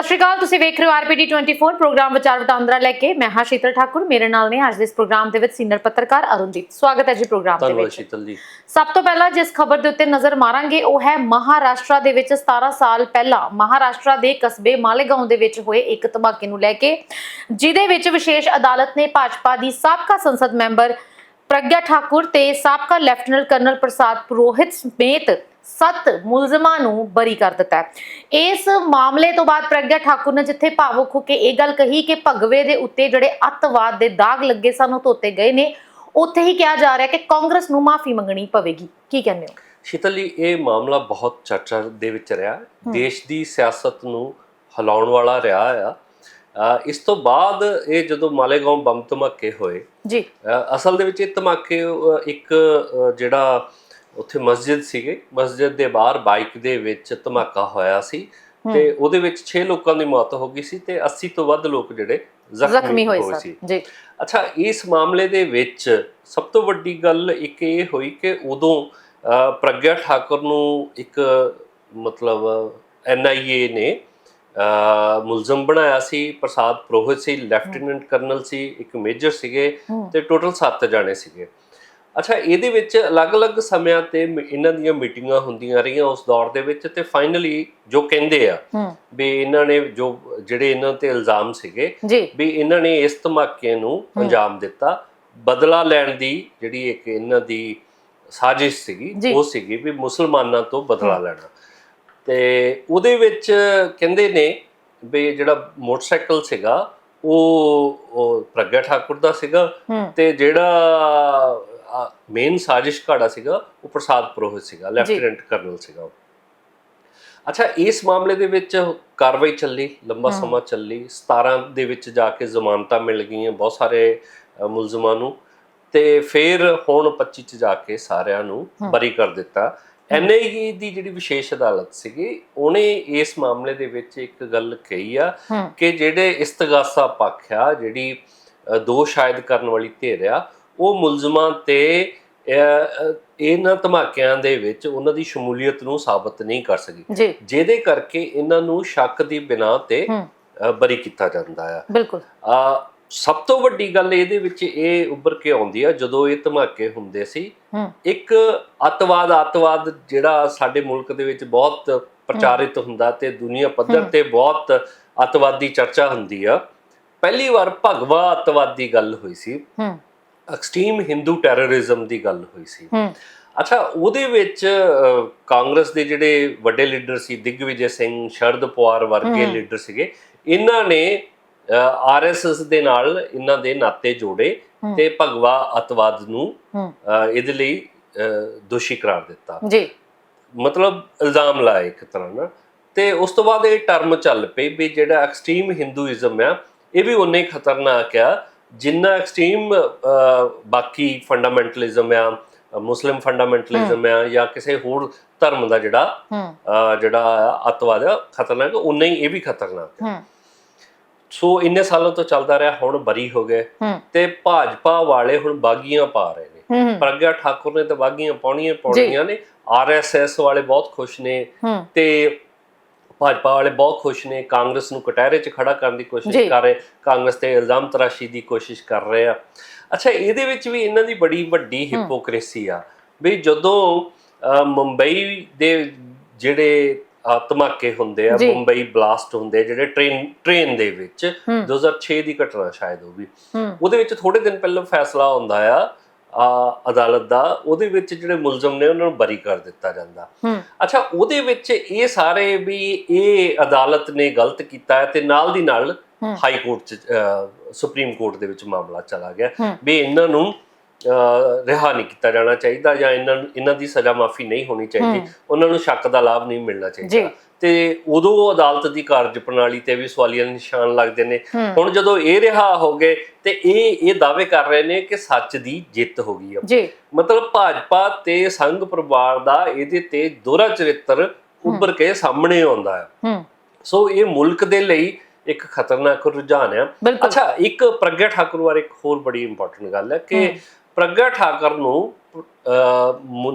ਸਤਿ ਸ਼੍ਰੀ ਅਕਾਲ ਤੁਸੀਂ ਵੇਖ ਰਹੇ ਹੋ ਆਰਪੀਡੀ 24 ਪ੍ਰੋਗਰਾਮ ਵਿਚਾਰ ਵਟਾਂਦਰਾ ਲੈ ਕੇ ਮੈਂ ਹਾਂ ਸ਼ੀਤਲ ਠਾਕੁਰ ਮੇਰੇ ਨਾਲ ਨੇ ਅੱਜ ਦੇ ਇਸ ਪ੍ਰੋਗਰਾਮ ਦੇ ਵਿੱਚ ਸੀਨੀਅਰ ਪੱਤਰਕਾਰ ਅਰੁਣਦੀਪ। ਸਵਾਗਤ ਹੈ ਜੀ ਪ੍ਰੋਗਰਾਮ ਦੇ ਵਿੱਚ। ਸ਼ੀਤਲ ਜੀ। ਸਭ ਤੋਂ ਪਹਿਲਾਂ ਜਿਸ ਖਬਰ ਦੇ ਉੱਤੇ ਨਜ਼ਰ ਮਾਰਾਂਗੇ ਉਹ ਹੈ ਮਹਾਰਾਸ਼ਟਰ ਦੇ ਵਿੱਚ 17 ਸਾਲ ਪਹਿਲਾਂ ਮਹਾਰਾਸ਼ਟਰ ਦੇ ਕਸਬੇ ਮਾਲੇਗਾਉਂ ਦੇ ਵਿੱਚ ਹੋਏ ਇੱਕ ਧਮਾਕੇ ਨੂੰ ਲੈ ਕੇ ਜਿਹਦੇ ਵਿੱਚ ਵਿਸ਼ੇਸ਼ ਅਦਾਲਤ ਨੇ ਭਾਜਪਾ ਦੀ ਸਾਬਕਾ ਸੰਸਦ ਮੈਂਬਰ ਪ੍ਰਗਿਆ ਠਾਕੁਰ ਤੇ ਸਾਬਕਾ ਲੈਫਟੀਨੈਂਟ ਕਰਨਲ ਪ੍ਰਸਾਦ ਪੁਰੋਹਿਤ ਸਮੇਤ ਸੱਤ ਮੁਲਜ਼ਮਾਂ ਨੂੰ ਬਰੀ ਕਰ ਦਿੱਤਾ ਹੈ। ਇਸ ਮਾਮਲੇ ਤੋਂ ਬਾਅਦ ਪ੍ਰਗਿਆ ਠਾਕੁਰ ਨੇ ਜਿੱਥੇ ਭਾਵੁਕ ਹੋ ਕੇ ਇਹ ਗੱਲ ਕਹੀ ਕਿ ਭਗਵੇ ਦੇ ਉੱਤੇ ਜਿਹੜੇ ਅੱਤਵਾਦ ਦੇ ਦਾਗ ਲੱਗੇ ਸਨ ਉਹ ਧੋਤੇ ਗਏ ਨੇ। ਉੱਥੇ ਹੀ ਕਿਹਾ ਜਾ ਰਿਹਾ ਕਿ ਕਾਂਗਰਸ ਨੂੰ ਮਾਫੀ ਮੰਗਣੀ ਪਵੇਗੀ। ਕੀ ਕਹਿੰਦੇ ਹੋ? ਸ਼ੀਤਲ ਜੀ ਇਹ ਮਾਮਲਾ ਬਹੁਤ ਚਰਚਾ ਦੇ ਵਿੱਚ ਰਿਹਾ। ਦੇਸ਼ ਦੀ ਸਿਆਸਤ ਨੂੰ ਹਿਲਾਉਣ ਵਾਲਾ ਰਿਹਾ ਆ। ਇਸ ਤੋਂ ਬਾਅਦ ਇਹ ਜਦੋਂ ਮਾਲੇਗਾਉਂ ਬੰਬ ਧਮਾਕੇ ਹੋਏ ਜੀ। ਅਸਲ ਦੇ ਵਿੱਚ ਇਹ ਧਮਾਕੇ ਇੱਕ ਜਿਹੜਾ ਉੱਥੇ ਮਸਜਿਦ ਸੀਗੇ। ਮਸਜਿਦ ਦੇ ਬਾਹਰ ਬਾਈਕ ਦੇ ਵਿੱਚ ਧਮਾਕਾ ਹੋਇਆ ਸੀ ਤੇ ਉਹਦੇ ਵਿੱਚ 6 ਲੋਕਾਂ ਦੀ ਮੌਤ ਹੋ ਗਈ ਸੀ ਤੇ 80 ਤੋਂ ਵੱਧ ਲੋਕ ਜਿਹੜੇ ਜ਼ਖਮੀ ਹੋਏ ਸੀ ਸਨ। ਜੀ। ਅੱਛਾ ਇਸ ਮਾਮਲੇ ਦੇ ਵਿੱਚ ਸਭ ਤੋਂ ਵੱਡੀ ਗੱਲ ਇੱਕ ਇਹ ਹੋਈ ਕਿ ਉਦੋਂ ਪ੍ਰਗਿਆ ਠਾਕੁਰ ਨੂੰ ਇੱਕ ਮਤਲਬ ਐਨਆਈਏ ਨੇ ਅ, ਮੁਲਜ਼ਮ ਬਣਾਇਆ ਸੀ। ਪ੍ਰਸਾਦ ਪ੍ਰੋਹਿਤ ਸੀ ਲੈਫਟੀਨੈਂਟ ਕਰਨਲ ਸੀ ਇੱਕ ਮੇਜਰ ਸੀਗੇ। ਤੇ ਟੋਟਲ 7 ਜਾਣੇ ਸੀਗੇ। ਅੱਛਾ ਇਹਦੇ ਵਿੱਚ ਅਲੱਗ-ਅਲੱਗ ਸਮਿਆਂ ਤੇ ਇਹਨਾਂ ਦੀਆਂ ਮੀਟਿੰਗਾਂ ਹੁੰਦੀਆਂ ਰਹੀਆਂ ਉਸ ਦੌਰ ਦੇ ਵਿੱਚ ਤੇ ਫਾਈਨਲੀ ਜੋ ਕਹਿੰਦੇ ਆ ਵੀ ਇਹਨਾਂ ਨੇ ਜੋ ਜਿਹੜੇ ਇਹਨਾਂ ਤੇ ਇਲਜ਼ਾਮ ਸੀਗੇ ਵੀ ਇਹਨਾਂ ਨੇ ਇਸ ਧਮਾਕੇ ਨੂੰ ਅੰਜਾਮ ਦਿੱਤਾ ਬਦਲਾ ਲੈਣ ਦੀ ਜਿਹੜੀ ਇੱਕ ਇਹਨਾਂ ਦੀ ਸਾਜ਼ਿਸ਼ ਸੀਗੀ। ਉਹ ਸੀਗੀ ਵੀ ਮੁਸਲਮਾਨਾਂ ਤੋਂ ਬਦਲਾ ਲੈਣਾ। ਤੇ ਉਹਦੇ ਵਿੱਚ ਕਹਿੰਦੇ ਨੇ ਵੀ ਜਿਹੜਾ ਮੋਟਰਸਾਈਕਲ ਸੀਗਾ ਉਹ ਪ੍ਰਗਿਆ ਠਾਕੁਰ ਦਾ ਸੀਗਾ ਤੇ ਜਿਹੜਾ ਮੇਨ ਸਾਜ਼ਿਸ਼ ਘਾੜਾ ਸੀਗਾ ਉਹ ਪ੍ਰਸਾਦ ਪੁਰੋਹਿਤ ਸੀਗਾ ਲੈਫਟੀਨੈਂਟ ਕਰਨਲ ਸੀਗਾ। ਅੱਛਾ ਇਸ ਮਾਮਲੇ ਦੇ ਵਿੱਚ ਕਾਰਵਾਈ ਚੱਲੀ ਲੰਬਾ ਸਮਾਂ ਚੱਲੀ 17 ਦੇ ਵਿੱਚ ਜਾ ਕੇ ਜ਼ਮਾਨਤਾਂ ਮਿਲ ਗਈਆਂ ਬਹੁਤ ਸਾਰੇ ਮੁਲਜ਼ਮਾਂ ਨੂੰ। ਤੇ ਫਿਰ ਹੁਣ 25 ਚ ਜਾ ਕੇ ਸਾਰਿਆਂ ਨੂੰ ਬਰੀ ਕਰ ਦਿੱਤਾ। ਐਨਆਈਏ ਦੀ ਜਿਹੜੀ ਵਿਸ਼ੇਸ਼ ਅਦਾਲਤ ਸੀਗੀ ਉਹਨੇ ਇਸ ਮਾਮਲੇ ਦੇ ਵਿੱਚ ਇੱਕ ਗੱਲ ਕਹੀ ਆ ਕਿ ਜਿਹੜੇ ਇਸਤਗਾਸਾ ਪੱਖ ਆ ਜਿਹੜੀ ਦੋਸ਼ ਸ਼ਾਇਦ ਕਰਨ ਵਾਲੀ ਧਿਰ ਆ ਉਹ ਮੁਲਜ਼ਮਾਂ ਤੇ ਇਹਨਾਂ ਧਮਾਕਿਆਂ ਦੇ ਵਿੱਚ ਉਹਨਾਂ ਦੀ ਸ਼ਮੂਲੀਅਤ ਨੂੰ ਸਾਬਤ ਨਹੀਂ ਕਰ ਸਕੀ। ਜਿਹਦੇ ਕਰਕੇ ਇਹਨਾਂ ਨੂੰ ਸ਼ੱਕ ਦੀ ਬਿਨਾ ਤੇ ਬਰੀ ਕੀਤਾ ਜਾਂਦਾ ਆ। ਬਿਲਕੁਲ। ਆ ਸਭ ਤੋਂ ਵੱਡੀ ਗੱਲ ਇਹਦੇ ਵਿੱਚ ਇਹ ਉੱਭਰ ਕੇ ਆਉਂਦੀ ਆ ਜਦੋਂ ਇਹ ਧਮਾਕੇ ਹੁੰਦੇ ਸੀ ਇੱਕ ਅੱਤਵਾਦ ਅੱਤਵਾਦ ਜਿਹੜਾ ਸਾਡੇ ਮੁਲਕ ਦੇ ਵਿੱਚ ਬਹੁਤ ਪ੍ਰਚਾਰਿਤ ਹੁੰਦਾ ਤੇ ਦੁਨੀਆ ਪੱਧਰ ਤੇ ਬਹੁਤ ਅੱਤਵਾਦੀ ਚਰਚਾ ਹੁੰਦੀ ਆ। ਪਹਿਲੀ ਵਾਰ ਭਗਵਾ ਅੱਤਵਾਦ ਗੱਲ ਹੋਈ ਸੀ। ਐਕਸਟ੍ਰੀਮ ਹਿੰਦੂ ਟੈਰਰਿਜ਼ਮ ਦੀ ਗੱਲ ਹੋਈ ਸੀ। ਅੱਛਾ ਉਹਦੇ ਵਿੱਚ ਕਾਂਗਰਸ ਦੇ ਜਿਹੜੇ ਵੱਡੇ ਲੀਡਰ ਸੀ ਦਿਗਵਿਜੇ ਸਿੰਘ ਸ਼ਰਦ ਪਵਾਰ ਵਰਗੇ। ਲੀਡਰ ਸੀਗੇ ਇਹਨਾਂ ਨੇ ਆਰਐਸਐਸ ਦੇ ਨਾਲ ਇਹਨਾਂ ਦੇ ਨਾਤੇ ਜੋੜੇ। ਤੇ ਭਗਵਾ ਅਤਵਾਦ ਨੂੰ ਇਹਦੇ ਲਈ ਦੋਸ਼ੀ ਕਰਾਰ ਦਿੱਤਾ। ਜੀ। ਮਤਲਬ ਇਲਜ਼ਾਮ ਲਾਇਆ ਇੱਕ ਤਰ੍ਹਾਂ ਨਾਲ। ਤੇ ਉਸ ਤੋਂ ਬਾਅਦ ਇਹ ਟਰਮ ਚੱਲ ਪਈ ਵੀ ਜਿਹੜਾ ਐਕਸਟ੍ਰੀਮ ਹਿੰਦੂਇਜ਼ਮ ਆ ਇਹ ਵੀ ਉਨੇ ਹੀ ਖਤਰਨਾਕ ਆ ਜਿੰਨਾ ਐਕਸਟ੍ਰੀਮ ਬਾਕੀ ਫੰਡਾਮੈਂਟਲਿਜ਼ਮ ਆ ਮੁਸਲਿਮ ਫੰਡਾਮੈਂਟਲਿਜ਼ਮ ਆ ਜਾਂ ਕਿਸੇ ਹੋਰ ਧਰਮ ਦਾ ਜਿਹੜਾ ਜਿਹੜਾ ਅਤਵਾਦ ਖਤਰਨਾਕ ਉਨਾ ਹੀ ਇਹ ਵੀ ਖਤਰਨਾਕ ਹੈ। ਸੋ ਇੰਨੇ ਸਾਲਾਂ ਤੋਂ ਚੱਲਦਾ ਰਿਹਾ ਹੁਣ ਬਰੀ ਹੋ ਗਏ। ਤੇ ਭਾਜਪਾ ਵਾਲੇ ਹੁਣ ਬਾਗੀਆਂ ਪਾ ਰਹੇ ਨੇ। ਪ੍ਰਗਿਆ ਠਾਕੁਰ ਨੇ ਤਾਂ ਬਾਗੀਆਂ ਪਾਉਣੀਆਂ ਪਾਉਣੀਆਂ ਨੇ। ਆਰਐਸਐਸ ਵਾਲੇ ਬਹੁਤ ਖੁਸ਼ ਨੇ। ਤੇ ਭਾਜਪਾ ਵਾਲੇ ਬਹੁਤ ਖੁਸ਼ ਨੇ ਕਾਂਗਰਸ ਨੂੰ ਕਟਹਿਰੇ 'ਚ ਖੜਾ ਕਰਨ ਦੀ ਕੋਸ਼ਿਸ਼। ਕਰ ਰਹੇ ਕਾਂਗਰਸ ਤੇ ਇਲਜ਼ਾਮ ਤਰਾਸ਼ੀ ਦੀ ਕੋਸ਼ਿਸ਼ ਕਰ ਰਹੇ ਆ। ਅੱਛਾ ਇਹਦੇ ਵਿੱਚ ਵੀ ਇਹਨਾਂ ਦੀ ਬੜੀ ਵੱਡੀ ਹਿਪੋਕ੍ਰੇਸੀ ਆ ਵੀ ਜਦੋਂ ਮੁੰਬਈ ਦੇ ਜਿਹੜੇ ਧਮਾਕੇ ਹੁੰਦੇ ਆ। ਮੁੰਬਈ ਬਲਾਸਟ ਹੁੰਦੇ ਜਿਹੜੇ ਟ੍ਰੇਨ ਟ੍ਰੇਨ ਦੇ ਵਿੱਚ ਹੂੰ। 2006 ਦੀ ਘਟਨਾ ਸ਼ਾਇਦ ਉਹ ਵੀ। ਉਹਦੇ ਵਿੱਚ ਥੋੜੇ ਦਿਨ ਪਹਿਲਾਂ ਫੈਸਲਾ ਹੁੰਦਾ ਆ ਅਦਾਲਤ ਦਾ ਉਹਦੇ ਵਿੱਚ ਜਿਹੜੇ ਮੁਲਜ਼ਮ ਨੇ ਉਹਨਾਂ ਨੂੰ ਬਰੀ ਕਰ ਦਿੱਤਾ ਜਾਂਦਾ ਅੱਛਾ ਉਹਦੇ ਵਿੱਚ ਇਹ ਸਾਰੇ ਵੀ ਇਹ ਅਦਾਲਤ ਨੇ ਗਲਤ ਕੀਤਾ ਤੇ ਨਾਲ ਦੀ ਨਾਲ। ਹਾਈ ਕੋਰਟ ਚ ਸੁਪਰੀਮ ਕੋਰਟ ਦੇ ਵਿੱਚ ਮਾਮਲਾ ਚਲਾ ਗਿਆ। ਵੀ ਇਹਨਾਂ ਨੂੰ ਰਿਹਾ ਨਹੀਂ ਕੀਤਾ ਜਾਣਾ ਚਾਹੀਦਾ ਜਾਂ ਇਹਨਾਂ ਨੂੰ- ਇਹਨਾਂ ਦੀ ਸਜ਼ਾ ਮਾਫੀ ਨਹੀਂ ਹੋਣੀ ਚਾਹੀਦੀ। ਉਹਨਾਂ ਨੂੰ ਸ਼ੱਕ ਦਾ ਲਾਭ ਨਹੀਂ ਮਿਲਣਾ। ਚਾਹੀਦਾ ਤੇ ਉਦੋਂ ਅਦਾਲਤ ਦੀ ਕਾਰਜ ਪ੍ਰਣਾਲੀ ਤੇ ਵੀ ਸਵਾਲੀਆ ਨਿਸ਼ਾਨ ਲੱਗਦੇ ਨੇ। ਹੂੰ। ਹੁਣ ਜਦੋਂ ਇਹ ਰਿਹਾ ਹੋ ਗਏ ਤੇ ਇਹ ਇਹ ਦਾਅਵੇ ਕਰ ਰਹੇ ਨੇ ਕਿ ਸੱਚ ਦੀ ਜਿੱਤ ਹੋ ਗਈ ਆ। ਜੀ। ਮਤਲਬ ਭਾਜਪਾ ਤੇ ਸੰਘ ਪਰਿਵਾਰ ਦਾ ਇਹਦੇ ਤੇ ਦੋਹਰਾ ਚਰਿੱਤਰ ਉੱਭਰ ਕੇ ਸਾਹਮਣੇ ਆਉਂਦਾ ਹੈ ਹੂੰ। ਸੋ ਇਹ ਮੁਲਕ ਦੇ ਲਈ ਇੱਕ ਖਤਰਨਾਕ ਰੁਝਾਨ ਹੈ ਬਿਲਕੁਲ। ਅੱਛਾ ਇੱਕ ਪ੍ਰਗਿਆ ਠਾਕੁਰ ਬਾਰੇ ਇੱਕ ਹੋਰ ਬੜੀ ਇੰਪੋਰਟੈਂਟ ਗੱਲ ਹੈ ਕਿ ਪ੍ਰਗਿਆ ਠਾਕੁਰ ਨੂੰ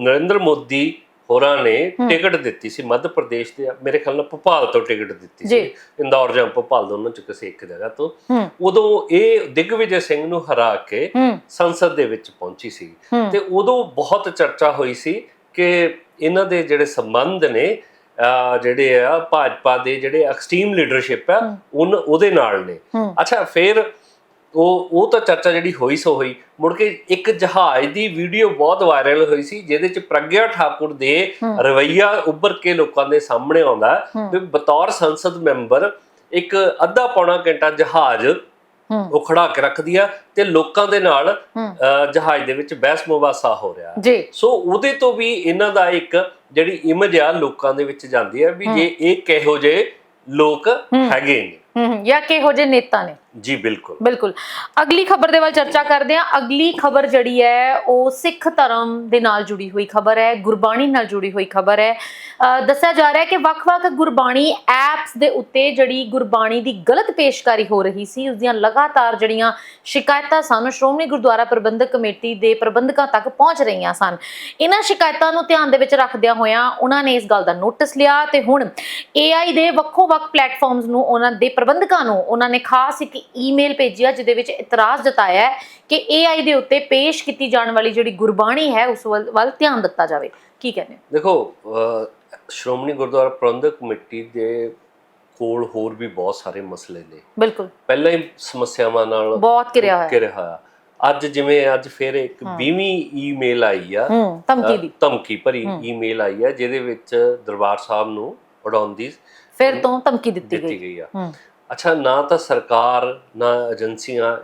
ਨਰਿੰਦਰ ਮੋਦੀ ਹੋਰਾਂ ਨੇ ਟਿਕਟ ਦਿੱਤੀ ਸੀ ਮੱਧ ਪ੍ਰਦੇਸ਼ ਦੇ ਮੇਰੇ ਖਿਆਲ ਨਾਲ ਭੋਪਾਲ ਤੋਂ ਟਿਕਟ ਦਿੱਤੀ। ਸੀ। ਇੰਦੌਰ ਜਾਂ ਭੋਪਾਲ ਦੋਨੋਂ ਚ ਕਿਸੇ ਇੱਕ ਜਗ੍ਹਾ ਤੋਂ। ਉਦੋਂ ਇਹ ਦਿਗਵਿਜੇ ਸਿੰਘ ਨੂੰ ਹਰਾ ਕੇ ਸੰਸਦ ਦੇ ਵਿੱਚ ਪਹੁੰਚੀ ਸੀ। ਤੇ ਉਦੋਂ ਬਹੁਤ ਚਰਚਾ ਹੋਈ ਸੀ ਕਿ ਇਹਨਾਂ ਦੇ ਜਿਹੜੇ ਸੰਬੰਧ ਨੇ ਜਿਹੜੇ ਆ ਭਾਜਪਾ ਦੇ ਜਿਹੜੇ ਐਕਸਟ੍ਰੀਮ ਲੀਡਰਸ਼ਿਪ ਆ ਉਹਦੇ ਨਾਲ ਨੇ। ਅੱਛਾ ਫਿਰ ਉਹ ਉਹ ਤਾਂ ਚਰਚਾ ਜਿਹੜੀ ਹੋਈ ਸੋ ਹੋਈ। ਮੁੜ ਕੇ ਇੱਕ ਜਹਾਜ਼ ਦੀ ਵੀਡੀਓ ਬਹੁਤ ਵਾਇਰਲ ਹੋਈ ਸੀ ਜਿਹਦੇ ਚ ਪ੍ਰਗਿਆ ਠਾਕੁਰ ਦੇ ਰਵਈਆ ਉੱਭਰ ਕੇ ਲੋਕਾਂ ਦੇ ਸਾਹਮਣੇ ਆਉਂਦਾ। ਵੀ ਬਤੌਰ ਸੰਸਦ ਮੈਂਬਰ ਇੱਕ ਅੱਧਾ ਪੌਣਾ ਘੰਟਾ ਜਹਾਜ਼ ਉਹ ਖੜਾ ਕੇ ਰੱਖਦੀ ਆ ਤੇ ਲੋਕਾਂ ਦੇ ਨਾਲ ਜਹਾਜ਼ ਦੇ ਵਿੱਚ ਬਹਿਸ ਮੁਬਾਸਾ ਹੋ ਰਿਹਾ। ਜੀ। ਸੋ ਉਹਦੇ ਤੋਂ ਵੀ ਇਹਨਾਂ ਦਾ ਇੱਕ ਜਿਹੜੀ ਇਮੇਜ ਆ ਲੋਕਾਂ ਦੇ ਵਿੱਚ ਜਾਂਦੀ ਹੈ ਵੀ ਜੇ ਇਹ ਕਿਹੋ ਜਿਹੇ ਲੋਕ ਹੈਗੇ ਨੇ। ਹੂੰ ਜਾਂ ਕਿਹੋ ਜਿਹੇ ਨੇਤਾ ਨੇ। ਜੀ, ਬਿਲਕੁਲ। ਬਿਲਕੁਲ। ਅਗਲੀ ਖਬਰ ਦੇ ਵੱਲ ਚਰਚਾ ਕਰਦੇ ਹਾਂ। ਅਗਲੀ ਖਬਰ ਜਿਹੜੀ ਹੈ, ਉਹ ਸਿੱਖ ਧਰਮ ਦੇ ਨਾਲ ਜੁੜੀ ਹੋਈ ਖਬਰ ਹੈ, ਗੁਰਬਾਣੀ ਨਾਲ ਜੁੜੀ ਹੋਈ ਖਬਰ ਹੈ। ਦੱਸਿਆ ਜਾ ਰਿਹਾ ਹੈ ਕਿ ਵੱਖ-ਵੱਖ ਗੁਰਬਾਣੀ ਐਪਸ ਦੇ ਉੱਤੇ ਜਿਹੜੀ ਗੁਰਬਾਣੀ ਦੀ ਗਲਤ ਪੇਸ਼ਕਾਰੀ ਹੋ ਰਹੀ ਸੀ, ਉਸ ਦੀਆਂ ਲਗਾਤਾਰ ਜਿਹੜੀਆਂ ਸ਼ਿਕਾਇਤਾਂ ਸਨ ਸ਼੍ਰੋਮਣੀ ਗੁਰਦੁਆਰਾ ਪ੍ਰਬੰਧਕ ਕਮੇਟੀ ਦੇ ਪ੍ਰਬੰਧਕਾਂ ਤੱਕ ਪਹੁੰਚ ਰਹੀਆਂ ਸਨ। ਇਹਨਾਂ ਸ਼ਿਕਾਇਤਾਂ ਨੂੰ ਧਿਆਨ ਦੇ ਵਿੱਚ ਰੱਖਦਿਆਂ ਹੋਇਆਂ ਉਹਨਾਂ ਨੇ ਇਸ ਗੱਲ ਦਾ ਨੋਟਿਸ ਲਿਆ ਤੇ ਹੁਣ AI ਦੇ ਵੱਖੋ-ਵੱਖ ਪਲੇਟਫਾਰਮਸ ਨੂੰ ਉਹਨਾਂ ਦੇ ਪ੍ਰਬੰਧਕਾਂ ਨੂੰ ਉਹਨਾਂ ਨੇ ਖਾਸ ਇੱਕ ਈਮੇਲ ਭੇਜਿਆ ਜਿਹਦੇ ਵਿੱਚ ਇਤਰਾਜ਼ ਜਤਾਇਆ ਹੈ ਕਿ AI ਦੇ ਉੱਤੇ ਪੇਸ਼ ਕੀਤੀ ਜਾਣ ਵਾਲੀ ਜਿਹੜੀ ਗੁਰਬਾਣੀ ਹੈ ਉਸ ਵੱਲ ਧਿਆਨ ਦਿੱਤਾ ਜਾਵੇ। ਕੀ ਕਹਿੰਦੇ? ਦੇਖੋ ਸ਼੍ਰੋਮਣੀ ਗੁਰਦੁਆਰਾ ਪ੍ਰਬੰਧਕ ਕਮੇਟੀ ਦੇ ਕੋਲ ਹੋਰ ਵੀ ਬਹੁਤ ਸਾਰੇ ਮਸਲੇ ਨੇ। ਬਿਲਕੁਲ। ਪਹਿਲਾਂ ਹੀ ਸਮੱਸਿਆਵਾਂ ਨਾਲ ਬਹੁਤ ਕਿਰਿਆ ਹੋਇਆ। ਹੋਇਆ। ਅੱਜ ਜਿਵੇਂ ਅੱਜ ਫਿਰ ਇੱਕ 20ਵੀਂ ਈਮੇਲ ਆਈ ਆ। ਧਮਕੀ ਦੀ। ਧਮਕੀ ਭਰੀ ਈਮੇਲ ਆਈ ਆ ਜਿਹਦੇ ਵਿੱਚ ਦਰਬਾਰ ਸਾਹਿਬ ਨੂੰ ਉਡਾਉਣ ਦੀ ਫਿਰ ਤੋਂ ਧਮਕੀ ਦਿੱਤੀ ਗਈ ਆ। ਹੂੰ। ਅੱਛਾ ਨਾ ਤਾਂ ਸਰਕਾਰ ਨਾ ਏਜੰਸੀਆਂ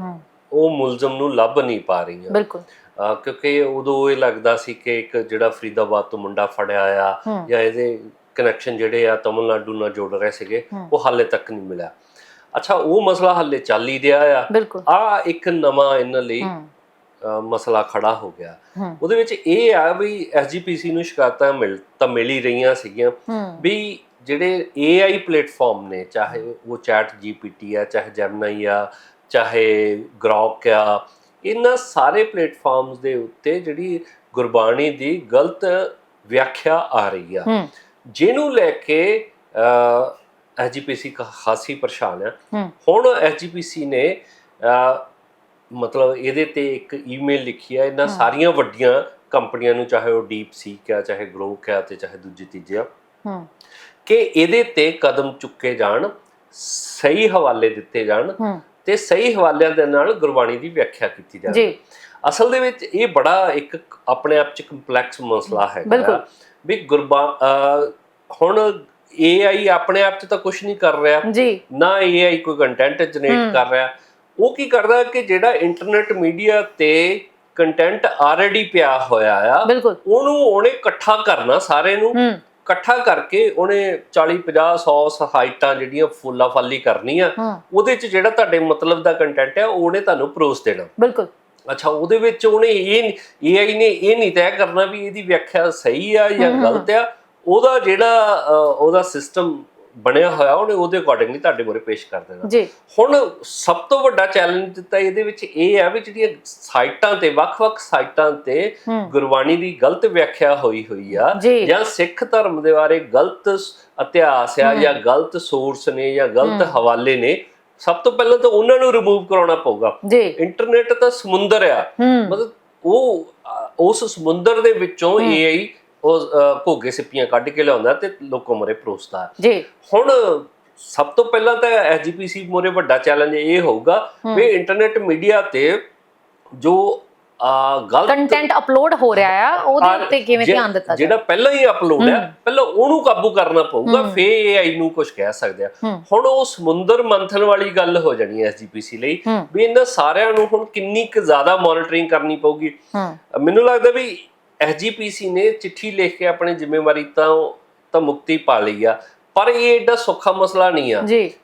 ਉਹ ਮੁਲਜ਼ਮ ਨੂੰ ਲੱਭ ਨਹੀਂ ਪਾ ਰਹੀਆਂ। ਬਿਲਕੁਲ। ਕਿਉਂਕਿ ਉਦੋਂ ਇਹ ਲੱਗਦਾ ਸੀ ਕਿ ਇੱਕ ਜਿਹੜਾ ਫਰੀਦਾਬਾਦ ਤੋਂ ਮੁੰਡਾ ਫੜਿਆ ਆ ਜਾਂ ਇਹਦੇ ਕਨੈਕਸ਼ਨ ਜਿਹੜੇ ਆ ਤਮਿਲਨਾਡੂ ਨਾਲ ਜੋੜ ਰਹੇ ਸੀਗੇ। ਉਹ ਹਾਲੇ ਤੱਕ ਨਹੀਂ ਮਿਲਿਆ। ਅੱਛਾ ਉਹ ਮਸਲਾ ਹਾਲੇ ਚੱਲ ਹੀ ਰਿਹਾ ਆ। ਆ ਇੱਕ ਨਵਾਂ ਇਹਨਾਂ ਲਈ ਮਸਲਾ ਖੜਾ ਹੋ ਗਿਆ। ਉਹਦੇ ਵਿੱਚ ਇਹ ਆ ਵੀ ਐਸਜੀਪੀਸੀ ਨੂੰ ਸ਼ਿਕਾਇਤਾਂ ਮਿਲ ਤਾਂ ਮਿਲ ਹੀ ਰਹੀਆਂ ਸੀਗੀਆਂ ਵੀ ਜਿਹੜੇ AI ਪਲੇਟਫਾਰਮ ਨੇ ਚਾਹੇ ਉਹ ਚੈਟ ਜੀਪੀਟੀ ਆ ਚਾਹੇ ਜੈਮਨਾਈ ਆ ਚਾਹੇ ਗ੍ਰੋਕ ਆ ਇਹਨਾਂ ਸਾਰੇ ਪਲੇਟਫਾਰਮਸ ਦੇ ਉੱਤੇ ਜਿਹੜੀ ਗੁਰਬਾਣੀ ਦੀ ਗਲਤ ਵਿਆਖਿਆ ਆ ਰਹੀ ਆ। ਜਿਹਨੂੰ ਲੈ ਕੇ ਐਸਜੀਪੀਸੀ ਖਾਸੀ ਪਰੇਸ਼ਾਨ ਆ। ਹੁਣ ਐਸਜੀਪੀਸੀ ਨੇ ਮਤਲਬ ਇਹਦੇ ਤੇ ਇੱਕ ਈਮੇਲ ਲਿਖੀ ਆ। ਇਹਨਾਂ ਸਾਰੀਆਂ ਵੱਡੀਆਂ ਕੰਪਨੀਆਂ ਨੂੰ ਚਾਹੇ ਉਹ ਡੀਪ ਸੀਕ ਆ ਚਾਹੇ ਗਰੋਕ ਆ ਤੇ ਚਾਹੇ ਦੂਜੀ ਤੀਜੀ ਆ। ਹੂੰ। ਕਿ ਇਹਦੇ ਤੇ ਕਦਮ ਚੁੱਕੇ ਜਾਣ ਸਹੀ ਹਵਾਲੇ ਦਿੱਤੇ ਜਾਣ ਤੇ ਸਹੀ ਹਵਾਲਿਆਂ ਦੇ ਨਾਲ ਗੁਰਬਾਣੀ ਦੀ ਵਿਆਖਿਆ ਕੀਤੀ ਜਾਵੇ। ਜੀ। ਅਸਲ ਦੇ ਵਿੱਚ ਇਹ ਬੜਾ ਇੱਕ ਆਪਣੇ ਆਪ ਚ ਕੰਪਲੈਕਸ ਮਸਲਾ ਹੈ ਬਿਲਕੁਲ। ਵੀ ਗੁਰਬਾ ਹੁਣ AI ਆਪਣੇ ਆਪ ਚ ਤਾਂ ਕੁਝ ਨਹੀਂ ਕਰ ਰਿਹਾ। ਜੀ। ਨਾ AI ਕੋਈ ਕੰਟੈਂਟ ਜਨਰੇਟ ਕਰ ਰਿਹਾ। ਉਹ ਕੀ ਕਰਦਾ ਕਿ ਜਿਹੜਾ ਇੰਟਰਨੈਟ ਮੀਡੀਆ ਤੇ ਕੰਟੈਂਟ ਆਲਰੇਡੀ ਪਿਆ ਹੋਇਆ ਆ ਉਹਨੂੰ ਉਹਨੇ ਇਕੱਠਾ ਕਰਨਾ ਸਾਰੇ ਨੂੰ। ਇਕੱਠਾ ਕਰਕੇ ਉਹਨੇ 40 50 100 ਸਾਈਟਾਂ ਜਿਹੜੀਆਂ ਫੁੱਲਾ ਫਾਲੀ ਕਰਨੀਆਂ ਉਹਦੇ ਚ ਜਿਹੜਾ ਤੁਹਾਡੇ ਮਤਲਬ ਦਾ ਕੰਟੈਂਟ ਹੈ ਉਹਨੇ ਤੁਹਾਨੂੰ ਪਰੋਸ ਦੇਣਾ। ਬਿਲਕੁਲ। ਅੱਛਾ ਉਹਦੇ ਵਿੱਚ ਉਹਨੇ ਇਹ AI ਨੇ ਇਹ ਨਹੀਂ ਤੈਅ ਕਰਨਾ ਵੀ ਇਹਦੀ ਵਿਆਖਿਆ ਸਹੀ ਆ ਜਾਂ ਗਲਤ ਆ। ਉਹਦਾ ਜਿਹੜਾ ਉਹਦਾ ਸਿਸਟਮ ਬਣਿਆ ਹੋਇਆ ਉਹਨੇ ਉਹਦੇ ਅਕੋਰਡਿੰਗਲੀ ਤੁਹਾਡੇ ਮੂਹਰੇ ਪੇਸ਼ ਕਰ ਦੇਣਾ। ਜੀ। ਹੁਣ ਸਭ ਤੋਂ ਵੱਡਾ ਚੈਲੰਜ ਦਿੱਤਾ ਇਹਦੇ ਵਿੱਚ ਇਹ ਹੈ ਵੀ ਜਿਹੜੀਆਂ ਸਾਈਟਾਂ ਤੇ ਵੱਖ-ਵੱਖ ਸਾਈਟਾਂ ਤੇ ਗੁਰਬਾਣੀ ਦੀ ਗਲਤ ਵਿਆਖਿਆ ਹੋਈ ਹੋਈ ਆ ਜੀ। ਸਿੱਖ ਧਰਮ ਦੇ ਬਾਰੇ ਗਲਤ ਇਤਿਹਾਸ ਆ ਜਾਂ ਗਲਤ ਸੋਰਸ ਨੇ ਜਾਂ ਗਲਤ ਹਵਾਲੇ ਨੇ ਸਭ ਤੋਂ ਪਹਿਲਾਂ ਤਾਂ ਉਹਨਾਂ ਨੂੰ ਰਿਮੂਵ ਕਰਾਉਣਾ ਪਊਗਾ। ਜੀ। ਇੰਟਰਨੈਟ ਤਾਂ ਸਮੁੰਦਰ ਆ। ਮਤਲਬ ਉਹ ਉਸ ਸਮੁੰਦਰ ਦੇ ਵਿੱਚੋਂ AI ਉਹ ਘੋਗੇ ਸਿੱਪੀਆਂ ਕੱਢ ਕੇ ਲਿਆਉਂਦਾ ਤੇ ਲੋਕਾਂ ਮਰੇ ਪਰੋਸਦਾ। ਜੀ। ਹੁਣ ਸਭ ਤੋਂ ਪਹਿਲਾਂ ਤਾਂ ਐਸਜੀਪੀਸੀ ਮੋਰੇ ਵੱਡਾ ਚੈਲੰਜ ਇਹ ਹੋਊਗਾ ਵੀ ਇੰਟਰਨੈਟ ਮੀਡੀਆ ਤੇ ਜੋ ਆ ਗਲਤ ਕੰਟੈਂਟ ਅਪਲੋਡ ਹੋ ਰਿਹਾ ਆ ਉਹਦੇ ਉੱਤੇ ਕਿਵੇਂ ਧਿਆਨ ਦਿੱਤਾ ਜਿਹੜਾ ਪਹਿਲਾਂ ਹੀ ਅਪਲੋਡ ਹੈ ਪਹਿਲਾਂ ਉਹਨੂੰ ਕਾਬੂ ਕਰਨਾ ਪਊਗਾ ਫੇ AI ਨੂੰ ਕੁਝ ਕਹਿ ਸਕਦੇ ਆ। ਹੁਣ ਉਹ ਸਮੁੰਦਰ ਮੰਥਨ ਵਾਲੀ ਗੱਲ ਹੋ ਜਾਣੀ ਹੈ ਐਸਜੀਪੀਸੀ ਲਈ ਵੀ ਇਹਨਾਂ ਸਾਰਿਆਂ ਨੂੰ ਹੁਣ ਕਿੰਨੀ ਕੁ ਜ਼ਿਆਦਾ ਮੋਨੀਟਰਿੰਗ ਕਰਨੀ ਪਊਗੀ। ਮੈਨੂੰ ਲੱਗਦਾ ਵੀ ਐਸਜੀਪੀਸੀ ਨੇ ਚਿੱਠੀ ਲਿਖ ਕੇ ਆਪਣੀ ਜ਼ਿੰਮੇਵਾਰੀ ਤਾਂ ਤਾਂ ਮੁਕਤੀ ਪਾ ਲਈ ਆ ਪਰ ਇਹ ਏਡਾ ਸੌਖਾ ਮਸਲਾ ਨਹੀਂ ਆ।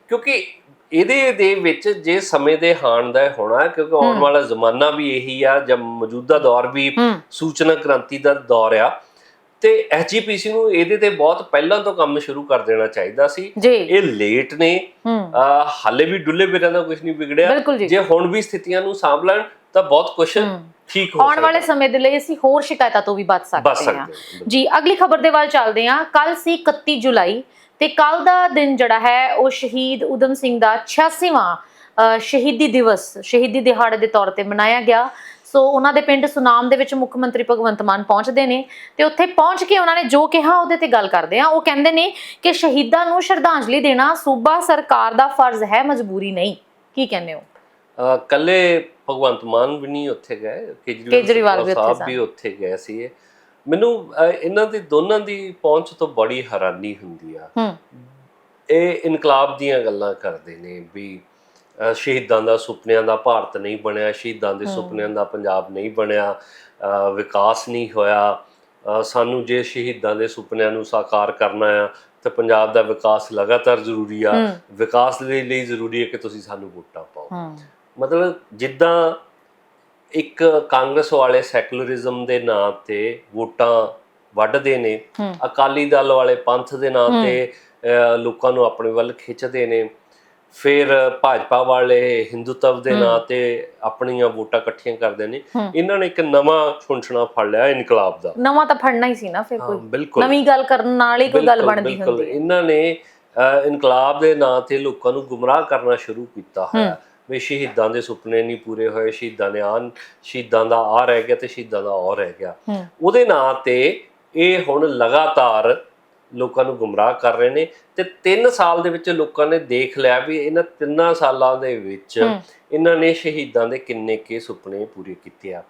ਕਿਉਂਕਿ ਇਹਦੇ ਦੇ ਵਿੱਚ ਜੇ ਸਮੇਂ ਦੇ ਹਾਣ ਦਾ ਹੋਣਾ ਕਿਉਂਕਿ ਆਉਣ ਵਾਲਾ ਜ਼ਮਾਨਾ ਵੀ ਇਹੀ ਆ ਜਾਂ ਮੌਜੂਦਾ ਦੌਰ ਵੀ ਸੂਚਨਾ ਕ੍ਰਾਂਤੀ ਦਾ ਦੌਰ ਆ ਤੇ ਐਸਜੀਪੀਸੀ ਨੂੰ ਇਹਦੇ ਤੇ ਬਹੁਤ ਪਹਿਲਾਂ ਤੋਂ ਕੰਮ ਸ਼ੁਰੂ ਕਰ ਦੇਣਾ ਚਾਹੀਦਾ ਸੀ। ਇਹ ਲੇਟ ਨੇ। ਹਾਲੇ ਵੀ ਡੁੱਲੇ ਬਿਰਾਂ ਦਾ ਕੁਝ ਨਹੀਂ ਵਿਗੜਿਆ। ਜੀ। ਹੁਣ ਵੀ ਸਥਿਤੀਆਂ ਨੂੰ ਸਾਂਭ ਲੈਣ ਤਾਂ ਬਹੁਤ ਕੁਝ ਠੀਕ ਹੋ ਆਉਣ ਵਾਲੇ। ਸਮੇਂ ਦੇ ਲਈ ਅਸੀਂ ਹੋਰ ਸ਼ਿਕਾਇਤਾਂ ਤੋਂ ਵੀ ਬਚ ਸਕਦੇ ਹਾਂ। ਜੀ ਅਗਲੀ ਖਬਰ ਦੇ ਵੱਲ ਚੱਲਦੇ ਹਾਂ। ਕੱਲ ਸੀ 31 ਜੁਲਾਈ ਤੇ ਕੱਲ ਦਾ ਦਿਨ ਜਿਹੜਾ ਹੈ ਉਹ ਸ਼ਹੀਦ ਉਦਮ ਸਿੰਘ ਦਾ 86ਵਾਂ ਅ, ਸ਼ਹੀਦੀ ਦਿਵਸ ਸ਼ਹੀਦੀ ਦਿਹਾੜੇ ਦੇ ਤੌਰ ਤੇ ਮਨਾਇਆ ਗਿਆ। ਸੋ ਉਹਨਾਂ ਦੇ ਪਿੰਡ ਸੁਨਾਮ ਦੇ ਵਿੱਚ ਮੁੱਖ ਮੰਤਰੀ ਭਗਵੰਤ ਮਾਨ ਪਹੁੰਚਦੇ ਨੇ ਤੇ ਉੱਥੇ ਪਹੁੰਚ ਕੇ ਉਹਨਾਂ ਨੇ ਜੋ ਕਿਹਾ ਉਹਦੇ ਤੇ ਗੱਲ ਕਰਦੇ ਆ ਉਹ ਕਹਿੰਦੇ ਨੇ ਕਿ ਸ਼ਹੀਦਾਂ ਨੂੰ ਸ਼ਰਧਾਂਜਲੀ ਦੇਣਾ ਸੂਬਾ ਸਰਕਾਰ ਦਾ ਫਰਜ਼ ਹੈ ਮਜਬੂਰੀ ਨਹੀਂ। ਕੀ ਕਹਿੰਦੇ ਹੋ? ਕੱਲੇ ਭਗਵੰਤ ਮਾਨ ਵੀ ਨਹੀਂ ਉੱਥੇ ਗਏ ਕੇਜਰੀਵਾਲ ਵੀ ਉੱਥੇ ਸਾਹਿਬ। ਵੀ ਉੱਥੇ ਗਏ ਸੀ ਮੈਨੂੰ ਇਹਨਾਂ ਦੀ ਦੋਨਾਂ ਦੀ ਪਹੁੰਚ ਤੋਂ ਬੜੀ ਹੈਰਾਨੀ ਹੁੰਦੀ ਆ। ਇਹ ਇਨਕਲਾਬ ਦੀਆਂ ਗੱਲਾਂ ਕਰਦੇ ਨੇ ਵੀ ਸ਼ਹੀਦਾਂ ਦਾ ਸੁਪਨਿਆਂ ਦਾ ਭਾਰਤ ਨਹੀਂ ਬਣਿਆ ਸ਼ਹੀਦਾਂ ਦੇ। ਸੁਪਨਿਆਂ ਦਾ ਪੰਜਾਬ ਨਹੀਂ ਬਣਿਆ ਵਿਕਾਸ ਨਹੀਂ ਹੋਇਆ। ਸਾਨੂੰ ਜੇ ਸ਼ਹੀਦਾਂ ਦੇ ਸੁਪਨਿਆਂ ਨੂੰ ਸਾਕਾਰ ਕਰਨਾ ਆ ਤਾਂ ਪੰਜਾਬ ਦਾ ਵਿਕਾਸ ਲਗਾਤਾਰ ਜ਼ਰੂਰੀ ਆ। ਵਿਕਾਸ ਦੇ ਲਈ ਜ਼ਰੂਰੀ ਹੈ ਕਿ ਤੁਸੀਂ ਸਾਨੂੰ ਵੋਟਾਂ ਪਾਓ। ਮਤਲਬ ਜਿੱਦਾਂ ਇੱਕ ਕਾਂਗਰਸ ਵਾਲੇ ਸੈਕੂਲਰਿਜ਼ਮ ਦੇ ਨਾਂ ਤੇ ਵੋਟਾਂ ਵੱਢਦੇ ਨੇ ਅਕਾਲੀ ਦਲ ਵਾਲੇ ਪੰਥ ਦੇ ਨਾਂ। ਤੇ ਲੋਕਾਂ ਨੂੰ ਆਪਣੇ ਵੱਲ ਖਿੱਚਦੇ ਨੇ। ਫਿਰ ਭਾਜਪਾ ਵਾਲੇ ਹਿੰਦੂਤਵ ਦੇ। ਨਾਂ ਤੇ ਆਪਣੀਆਂ ਵੋਟਾਂ ਇਕੱਠੀਆਂ ਕਰਦੇ ਨੇ। ਇਹਨਾਂ ਨੇ ਇੱਕ ਨਵਾਂ ਛੁੰਛਣਾ ਫੜ ਲਿਆ ਇਨਕਲਾਬ ਦਾ। ਨਵਾਂ ਤਾਂ ਫੜਨਾ ਹੀ ਸੀ ਨਾ ਫਿਰ ਕੋਈ। ਬਿਲਕੁਲ। ਨਵੀਂ ਗੱਲ ਕਰਨ ਨਾਲ ਹੀ ਕੋਈ ਗੱਲ ਬਣਦੀ। ਹੁੰਦੀ ਹੈ। ਇਹਨਾਂ ਨੇ ਇਨਕਲਾਬ ਦੇ ਨਾਂ ਤੇ ਲੋਕਾਂ ਨੂੰ ਗੁੰਮਰਾਹ ਕਰਨਾ ਸ਼ੁਰੂ ਕੀਤਾ ਹੋਇਆ। ਵੀ ਸ਼ਹੀਦਾਂ ਦੇ ਸੁਪਨੇ ਨਹੀਂ ਪੂਰੇ ਹੋਏ ਸ਼ਹੀਦਾਂ ਨੇ ਆਨ ਸ਼ਹੀਦਾਂ ਦਾ ਆ ਰਹਿ ਗਿਆ ਤੇ ਸ਼ਹੀਦਾਂ ਦਾ ਉਹ ਰਹਿ ਗਿਆ। ਉਹਦੇ ਨਾਂ ਤੇ ਇਹ ਹੁਣ ਲਗਾਤਾਰ ਲੋਕਾਂ ਨੂੰ ਗੁੰਮਰਾਹ ਕਰ ਰਹੇ ਨੇ ਤੇ 3 ਸਾਲ ਦੇ ਵਿੱਚ ਲੋਕਾਂ ਨੇ ਦੇਖ ਲਿਆ ਵੀ ਇਹਨਾਂ ਤਿੰਨਾਂ ਸਾਲਾਂ ਦੇ ਵਿੱਚ ਇਹਨਾਂ ਨੇ ਸ਼ਹੀਦਾਂ ਦੇ ਕਿੰਨੇ ਕੇ ਸੁਪਨੇ ਪੂਰੇ ਕੀਤੇ ਆ।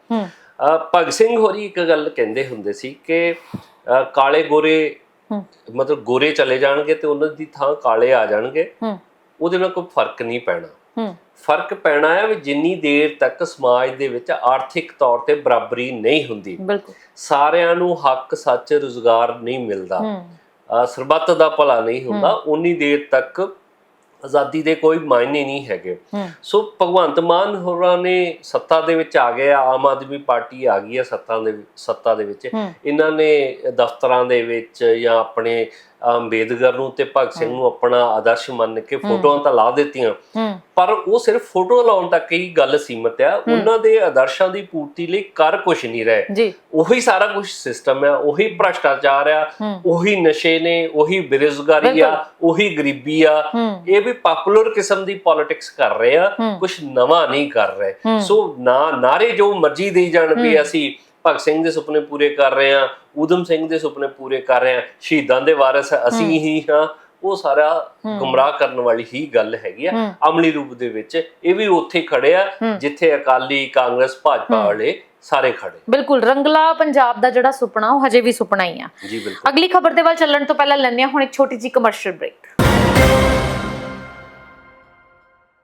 ਭਗਤ ਸਿੰਘ ਹੋਰੀ ਇੱਕ ਗੱਲ ਕਹਿੰਦੇ ਹੁੰਦੇ ਸੀ ਕਿ ਕਾਲੇ ਗੋਰੇ ਮਤਲਬ ਗੋਰੇ ਚਲੇ ਜਾਣਗੇ ਤੇ ਉਹਨਾਂ ਦੀ ਥਾਂ ਕਾਲੇ ਆ ਜਾਣਗੇ। ਉਹਦੇ ਨਾਲ ਕੋਈ ਫ਼ਰਕ ਨਹੀਂ ਪੈਣਾ। ਫ਼ਰਕ ਪੈਣਾ ਹੈ ਵੀ ਜਿੰਨੀ ਦੇਰ ਤੱਕ ਸਮਾਜ ਦੇ ਵਿੱਚ ਆਰਥਿਕ ਤੌਰ ਤੇ ਬਰਾਬਰੀ ਨਹੀਂ ਹੁੰਦੀ। ਬਿਲਕੁਲ। ਸਾਰਿਆਂ ਨੂੰ ਹੱਕ ਸੱਚ ਰੁਜ਼ਗਾਰ ਨਹੀਂ ਮਿਲਦਾ। ਸਰਬੱਤ ਦਾ ਭਲਾ ਨਹੀਂ ਹੁੰਦਾ। ਉਨੀ ਦੇਰ ਤੱਕ ਆਜ਼ਾਦੀ ਦੇ ਕੋਈ ਮਾਇਨੇ ਨਹੀਂ ਹੈਗੇ। ਸੋ ਭਗਵੰਤ ਮਾਨ ਹੋਰਾਂ ਨੇ ਸੱਤਾ ਦੇ ਵਿੱਚ ਆ ਗਏ ਆ, ਆਮ ਆਦਮੀ ਪਾਰਟੀ ਆ ਗਈ ਹੈ ਸੱਤਾ ਦੇ ਸੱਤਾ ਦੇ ਵਿੱਚ। ਇਹਨਾਂ ਨੇ ਦਫ਼ਤਰਾਂ ਦੇ ਵਿੱਚ ਜਾਂ ਆਪਣੇ ਅੰਬੇਦਕਰ ਨੂੰ ਤੇ ਭਗਤ ਸਿੰਘ ਨੂੰ ਆਪਣਾ ਆਦਰਸ਼ ਮੰਨ ਕੇ ਫੋਟੋਆਂ ਤਾਂ ਲਾ ਦਿੱਤੀਆਂ। ਪਰ ਉਹ ਸਿਰਫ ਫੋਟੋ ਲਾਉਣ ਤੱਕ ਹੀ ਗੱਲ ਸੀਮਤ ਆ। ਉਹਨਾਂ ਦੇ ਆਦਰਸ਼ਾਂ ਦੀ ਪੂਰਤੀ ਲਈ ਕਰ ਕੁਝ ਨਹੀਂ ਰਹੇ। ਉਹੀ ਸਾਰਾ ਕੁਝ ਸਿਸਟਮ ਆ ਉਹੀ ਭ੍ਰਸ਼ਟਾਚਾਰ ਆ ਉਹੀ ਨਸ਼ੇ ਨੇ ਉਹੀ ਬੇਰੁਜ਼ਗਾਰੀ ਆ ਉਹੀ ਗਰੀਬੀ ਆ। ਇਹ ਵੀ ਪਪੂਲਰ ਕਿਸਮ ਦੀ ਪੋਲਿਟਿਕਸ ਕਰ ਰਹੇ ਆ। ਕੁਝ ਨਵਾਂ ਨਹੀਂ ਕਰ ਰਹੇ। ਸੋ ਨਾ ਨਾਰੇ ਜੋ ਮਰਜ਼ੀ ਦੇਈ ਜਾਣ ਵੀ ਅਸੀਂ ਭਗਤ ਸਿੰਘ ਦੇ ਸੁਪਨੇ ਪੂਰੇ ਕਰ ਰਹੇ ਆ ਊਧਮ ਸਿੰਘ ਦੇ ਸੁਪਨੇ ਪੂਰੇ ਕਰ ਰਹੇ ਆ ਸ਼ਹੀਦਾਂ ਦੇ ਵਾਰਿਸ ਅਸੀਂ ਹੀ। ਹਾਂ ਉਹ ਸਾਰਾ ਗੁੰਮਰਾਹ ਕਰਨ ਵਾਲੀ ਹੀ ਗੱਲ ਹੈਗੀ ਆ। ਅਮਲੀ ਰੂਪ ਦੇ ਵਿੱਚ। ਇਹ ਵੀ ਉੱਥੇ ਖੜੇ ਆ ਜਿੱਥੇ ਅਕਾਲੀ ਕਾਂਗਰਸ ਭਾਜਪਾ ਵਾਲੇ ਸਾਰੇ ਖੜੇ। ਬਿਲਕੁਲ ਰੰਗਲਾ ਪੰਜਾਬ ਦਾ ਜਿਹੜਾ ਸੁਪਨਾ ਉਹ ਹਜੇ ਵੀ ਸੁਪਨਾ ਹੀ ਆ। ਜੀ ਬਿਲਕੁਲ। ਅਗਲੀ ਖਬਰ ਦੇ ਵੱਲ ਚੱਲਣ ਤੋਂ ਪਹਿਲਾਂ ਹਾਂ ਹੁਣ ਇੱਕ ਛੋਟੀ ਜਿਹੀ ਕਮਰਸ਼ੀਅਲ ਬ੍ਰੇਕ